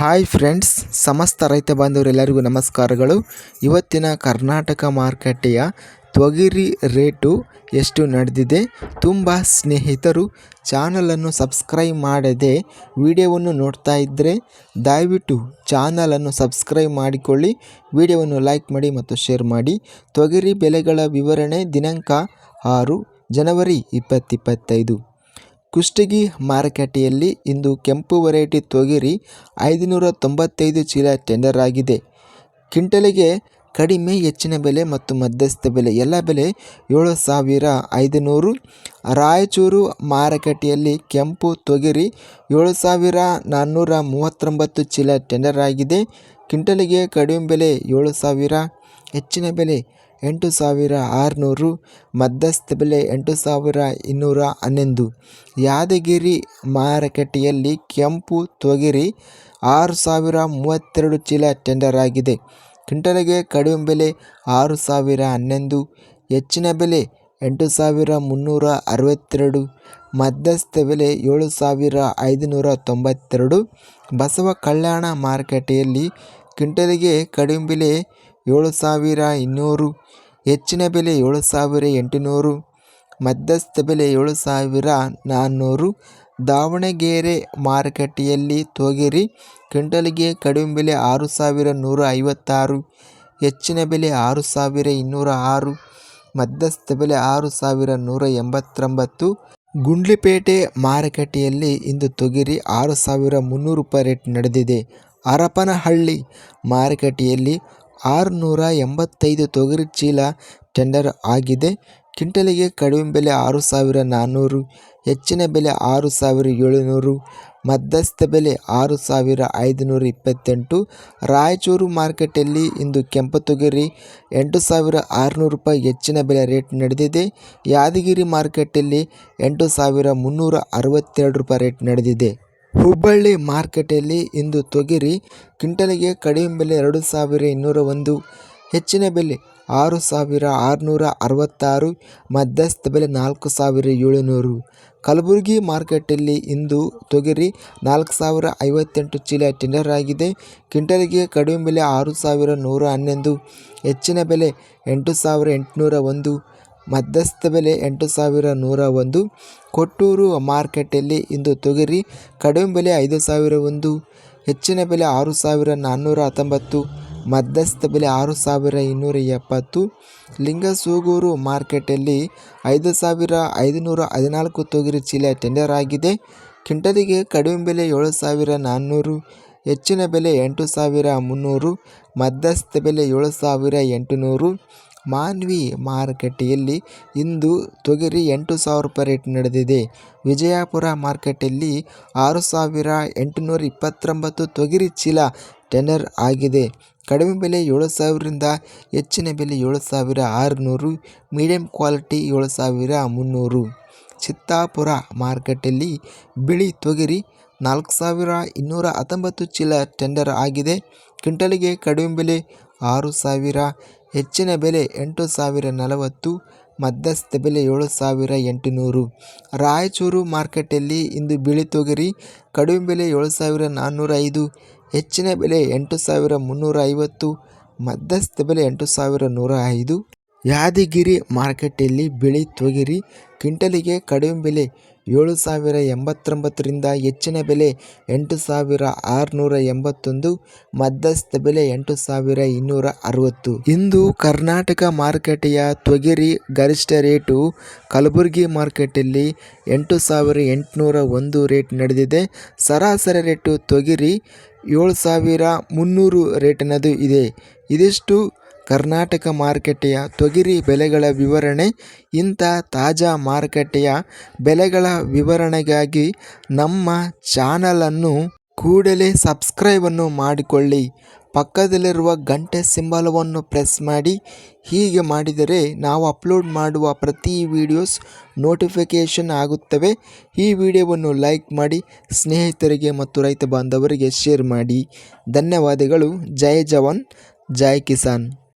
Hi friends, ಸಮಸ್ತ ರೈತ ಬಾಂಧವರೆಲ್ಲರಿಗೂ ನಮಸ್ಕಾರಗಳು. ಇವತ್ತಿನ ಕರ್ನಾಟಕ ಮಾರುಕಟ್ಟೆಯ ತೊಗರಿ ರೇಟು ಎಷ್ಟು ನಡೆದಿದೆ? ತುಂಬ ಸ್ನೇಹಿತರು ಚಾನಲನ್ನು ಸಬ್ಸ್ಕ್ರೈಬ್ ಮಾಡದೆ ವಿಡಿಯೋವನ್ನು ನೋಡ್ತಾ ಇದ್ದರೆ ದಯವಿಟ್ಟು ಚಾನಲನ್ನು ಸಬ್ಸ್ಕ್ರೈಬ್ ಮಾಡಿಕೊಳ್ಳಿ, ವಿಡಿಯೋವನ್ನು ಲೈಕ್ ಮಾಡಿ ಮತ್ತು ಶೇರ್ ಮಾಡಿ. ತೊಗರಿ ಬೆಲೆಗಳ ವಿವರಣೆ ದಿನಾಂಕ ಆರು ಜನವರಿ ಇಪ್ಪತ್ತಿಪ್ಪತ್ತೈದು ಕುಷ್ಟಗಿ ಮಾರುಕಟ್ಟೆಯಲ್ಲಿ ಇಂದು ಕೆಂಪು ವೆರೈಟಿ ತೊಗರಿ ಐದುನೂರ ತೊಂಬತ್ತೈದು ಚೀಲ ಟೆಂಡರ್ ಆಗಿದೆ. ಕ್ವಿಂಟಲಿಗೆ ಕಡಿಮೆ ಹೆಚ್ಚಿನ ಬೆಲೆ ಮತ್ತು ಮಧ್ಯಸ್ಥ ಬೆಲೆ. ಎಲ್ಲ ಬೆಲೆ ಏಳು ಸಾವಿರ ಐದುನೂರು. ರಾಯಚೂರು ಮಾರುಕಟ್ಟೆಯಲ್ಲಿ ಕೆಂಪು ತೊಗರಿ ಏಳು ಸಾವಿರ ನಾನ್ನೂರ ಮೂವತ್ತೊಂಬತ್ತು ಚೀಲ ಟೆಂಡರ್ ಆಗಿದೆ. ಕ್ವಿಂಟಲಿಗೆ ಕಡಿಮೆ ಬೆಲೆ ಏಳು ಸಾವಿರ ಹೆಚ್ಚಿನ ಬೆಲೆ ಎಂಟು ಸಾವಿರ ಆರುನೂರು, ಮಧ್ಯಸ್ಥ ಬೆಲೆ ಎಂಟು ಸಾವಿರ ಇನ್ನೂರ ಹನ್ನೊಂದು. ಯಾದಗಿರಿ ಮಾರುಕಟ್ಟೆಯಲ್ಲಿ ಕೆಂಪು ತೊಗರಿ ಆರು ಸಾವಿರ ಮೂವತ್ತೆರಡು ಚೀಲ ಟೆಂಡರ್ ಆಗಿದೆ ಕ್ವಿಂಟಲಿಗೆ ಕಡಿಮೆ ಬೆಲೆ ಆರು ಸಾವಿರ ಹನ್ನೊಂದು, ಹೆಚ್ಚಿನ ಬೆಲೆ ಎಂಟು ಸಾವಿರ ಮುನ್ನೂರ ಅರವತ್ತೆರಡು, ಮಧ್ಯಸ್ಥ ಬೆಲೆ ಏಳು ಸಾವಿರ ಐದುನೂರ ತೊಂಬತ್ತೆರಡು. ಬಸವ ಕಲ್ಯಾಣ ಮಾರುಕಟ್ಟೆಯಲ್ಲಿ ಕ್ವಿಂಟಲಿಗೆ ಕಡಿಮೆ ಬೆಲೆ ಏಳು ಸಾವಿರ ಇನ್ನೂರು, ಹೆಚ್ಚಿನ ಬೆಲೆ ಏಳು ಸಾವಿರ ಎಂಟುನೂರು, ಮಧ್ಯಸ್ಥ ಬೆಲೆ ಏಳು ಸಾವಿರ ನಾನ್ನೂರು. ದಾವಣಗೆರೆ ಮಾರುಕಟ್ಟೆಯಲ್ಲಿ ತೊಗರಿ, ಕ್ವಿಂಟಲಿಗೆ ಕಡಿಮೆ ಬೆಲೆ ಆರು ಸಾವಿರ ನೂರ ಐವತ್ತಾರು ಹೆಚ್ಚಿನ ಬೆಲೆ ಆರು ಸಾವಿರ ಇನ್ನೂರ ಆರು ಮಧ್ಯಸ್ಥ ಬೆಲೆ ಆರು ಸಾವಿರ ನೂರ ಎಂಬತ್ತೊಂಬತ್ತು ಗುಂಡ್ಲಿಪೇಟೆ ಮಾರುಕಟ್ಟೆಯಲ್ಲಿ ಇಂದು ತೊಗರಿ ಆರು ಸಾವಿರ ಮುನ್ನೂರು ರೂಪಾಯಿ ರೇಟ್ ನಡೆದಿದೆ. ಹರಪನಹಳ್ಳಿ ಮಾರುಕಟ್ಟೆಯಲ್ಲಿ ಆರುನೂರ ಎಂಬತ್ತೈದು ತೊಗರಿ ಚೀಲ ಟೆಂಡರ್ ಆಗಿದೆ. ಕ್ವಿಂಟಲಿಗೆ ಕಡಿಮೆ ಬೆಲೆ ಆರು ಸಾವಿರ ನಾನ್ನೂರು ಹೆಚ್ಚಿನ ಬೆಲೆ ಆರು ಸಾವಿರ ಏಳುನೂರು, ಮಧ್ಯಸ್ಥ ಬೆಲೆ ಆರು ಸಾವಿರ ಐದುನೂರ ಇಪ್ಪತ್ತೆಂಟು. ರಾಯಚೂರು ಮಾರ್ಕೆಟಲ್ಲಿ ಇಂದು ಕೆಂಪು ತೊಗರಿ ಎಂಟು ಸಾವಿರ ಆರುನೂರು ರೂಪಾಯಿ ಹೆಚ್ಚಿನ ಬೆಲೆ ರೇಟ್ ನಡೆದಿದೆ. ಯಾದಗಿರಿ ಮಾರ್ಕೆಟಲ್ಲಿ ಎಂಟು ಸಾವಿರ ಮುನ್ನೂರ ಅರವತ್ತೆರಡು ರೂಪಾಯಿ ರೇಟ್ ನಡೆದಿದೆ. ಹುಬ್ಬಳ್ಳಿ ಮಾರ್ಕೆಟಲ್ಲಿ ಇಂದು ತೊಗರಿ, ಕ್ವಿಂಟಲಿಗೆ ಕಡಿಮೆ ಬೆಲೆ ಎರಡು ಸಾವಿರ ಇನ್ನೂರ ಒಂದು, ಹೆಚ್ಚಿನ ಬೆಲೆ ಆರು ಸಾವಿರ ಆರುನೂರ ಅರವತ್ತಾರು, ಮಧ್ಯಸ್ಥ ಬೆಲೆ ನಾಲ್ಕು ಸಾವಿರ ಏಳುನೂರು. ಕಲಬುರಗಿ ಮಾರ್ಕೆಟಲ್ಲಿ ಇಂದು ತೊಗರಿ ನಾಲ್ಕು ಸಾವಿರ ಐವತ್ತೆಂಟು ಚೀಲ ಟೆಂಡರ್ ಆಗಿದೆ. ಕ್ವಿಂಟಲಿಗೆ ಕಡಿಮೆ ಬೆಲೆ ಆರು ಸಾವಿರ ನೂರ ಹನ್ನೊಂದು, ಹೆಚ್ಚಿನ ಬೆಲೆ ಎಂಟು ಸಾವಿರ ಎಂಟುನೂರ ಒಂದು ಮಧ್ಯಸ್ಥ ಬೆಲೆ ಎಂಟು ಸಾವಿರ ನೂರ ಒಂದು, ಕೊಟ್ಟೂರು ಮಾರ್ಕೆಟಲ್ಲಿ ಇಂದು ತೊಗರಿ, ಕಡಿಮೆ ಬೆಲೆ ಐದು ಸಾವಿರ ಒಂದು, ಹೆಚ್ಚಿನ ಬೆಲೆ ಆರು ಸಾವಿರ ನಾನ್ನೂರ ಹತ್ತೊಂಬತ್ತು, ಮಧ್ಯಸ್ಥ ಬೆಲೆ ಆರು ಸಾವಿರ ಇನ್ನೂರ ಎಪ್ಪತ್ತು, ಲಿಂಗಸೂಗೂರು ಮಾರ್ಕೆಟಲ್ಲಿ ಐದು ಸಾವಿರ ಐದುನೂರ ಹದಿನಾಲ್ಕು ತೊಗರಿ ಚೀಲ ಟೆಂಡರ್ ಆಗಿದೆ. ಕ್ವಿಂಟಲಿಗೆ ಕಡಿಮೆ ಬೆಲೆ ಏಳು ಸಾವಿರ ನಾನ್ನೂರು, ಹೆಚ್ಚಿನ ಬೆಲೆ ಎಂಟು ಸಾವಿರ ಮುನ್ನೂರು, ಮಧ್ಯಸ್ಥ ಬೆಲೆ ಏಳು ಸಾವಿರ ಎಂಟುನೂರು ಮಾನ್ವಿ ಮಾರುಕಟ್ಟೆಯಲ್ಲಿ ಇಂದು ತೊಗರಿ ಎಂಟು ಸಾವಿರ ರೂಪಾಯಿ ರೇಟ್ ನಡೆದಿದೆ. ವಿಜಯಪುರ ಮಾರುಕಟ್ಟೆಯಲ್ಲಿ ಆರು ಸಾವಿರ ಎಂಟುನೂರ ಇಪ್ಪತ್ತೊಂಬತ್ತು ತೊಗರಿ ಚೀಲ ಟೆನರ್ ಆಗಿದೆ. ಕಡಿಮೆ ಬೆಲೆ ಏಳು ಸಾವಿರದಿಂದ ಹೆಚ್ಚಿನ ಬೆಲೆ ಏಳು ಸಾವಿರ ಆರುನೂರು, ಮೀಡಿಯಂ ಕ್ವಾಲಿಟಿ ಏಳು ಸಾವಿರ ಮುನ್ನೂರು. ಚಿತ್ತಾಪುರ ಮಾರುಕಟ್ಟೆಯಲ್ಲಿ ಬಿಳಿ ತೊಗರಿ ನಾಲ್ಕು ಸಾವಿರ ಇನ್ನೂರ ಹತ್ತೊಂಬತ್ತು ಚೀಲ ಟೆಂಡರ್ ಆಗಿದೆ. ಕ್ವಿಂಟಲಿಗೆ ಕಡಿಮೆ ಬೆಲೆ ಆರು ಸಾವಿರ, ಹೆಚ್ಚಿನ ಬೆಲೆ ಎಂಟು ಸಾವಿರ ನಲವತ್ತು, ಮಧ್ಯಸ್ಥ ಬೆಲೆ ಏಳು ಸಾವಿರ ಎಂಟುನೂರು. ರಾಯಚೂರು ಮಾರ್ಕೆಟಲ್ಲಿ ಇಂದು ಬಿಳಿ ತೊಗರಿ, ಕಡಿಮೆ ಬೆಲೆ ಏಳು ಸಾವಿರ ನಾನ್ನೂರ ಐದು, ಹೆಚ್ಚಿನ ಬೆಲೆ ಎಂಟು ಸಾವಿರ ಮುನ್ನೂರ ಐವತ್ತು, ಮಧ್ಯಸ್ಥ ಬೆಲೆ ಎಂಟು ಸಾವಿರ ನೂರ ಐದು. ಯಾದಗಿರಿ ಮಾರ್ಕೆಟಲ್ಲಿ ಬಿಳಿ ತೊಗರಿ, ಕ್ವಿಂಟಲಿಗೆ ಕಡಿಮೆ ಬೆಲೆ ಏಳು ಸಾವಿರ ಎಂಬತ್ತೊಂಬತ್ತರಿಂದ ಹೆಚ್ಚಿನ ಬೆಲೆ ಎಂಟು ಸಾವಿರ ಆರುನೂರ ಎಂಬತ್ತೊಂದು, ಮಧ್ಯಸ್ಥ ಬೆಲೆ ಎಂಟು ಸಾವಿರ ಇನ್ನೂರ ಅರವತ್ತು. ಇಂದು ಕರ್ನಾಟಕ ಮಾರುಕಟ್ಟೆಯ ತೊಗರಿ ಗರಿಷ್ಠ ರೇಟು ಕಲಬುರಗಿ ಮಾರ್ಕೆಟಲ್ಲಿ ಎಂಟು ಸಾವಿರ ಎಂಟುನೂರ ಒಂದು ರೇಟ್ ನಡೆದಿದೆ. ಸರಾಸರಿ ರೇಟು ತೊಗರಿ ಏಳು ಸಾವಿರ ಮುನ್ನೂರು ರೇಟಿನದು ಇದೆ. ಇದಿಷ್ಟು ಕರ್ನಾಟಕ ಮಾರುಕಟ್ಟೆಯ ತೊಗರಿ ಬೆಲೆಗಳ ವಿವರಣೆ, ಇಂಥ ತಾಜಾ ಮಾರುಕಟ್ಟೆಯ ಬೆಲೆಗಳ ವಿವರಣೆಗಾಗಿ ನಮ್ಮ ಚಾನಲನ್ನು ಕೂಡಲೇ ಸಬ್ಸ್ಕ್ರೈಬನ್ನು ಮಾಡಿಕೊಳ್ಳಿ. ಪಕ್ಕದಲ್ಲಿರುವ ಗಂಟೆ ಸಿಂಬಲವನ್ನು ಪ್ರೆಸ್ ಮಾಡಿ. ಹೀಗೆ ಮಾಡಿದರೆ ನಾವು ಅಪ್ಲೋಡ್ ಮಾಡುವ ಪ್ರತಿ ವಿಡಿಯೋಸ್ ನೋಟಿಫಿಕೇಷನ್ ಆಗುತ್ತವೆ. ಈ ವಿಡಿಯೋವನ್ನು ಲೈಕ್ ಮಾಡಿ, ಸ್ನೇಹಿತರಿಗೆ ಮತ್ತು ರೈತ ಬಾಂಧವರಿಗೆ ಶೇರ್ ಮಾಡಿ. ಧನ್ಯವಾದಗಳು. ಜೈ ಜವಾನ್, ಜೈ ಕಿಸಾನ್.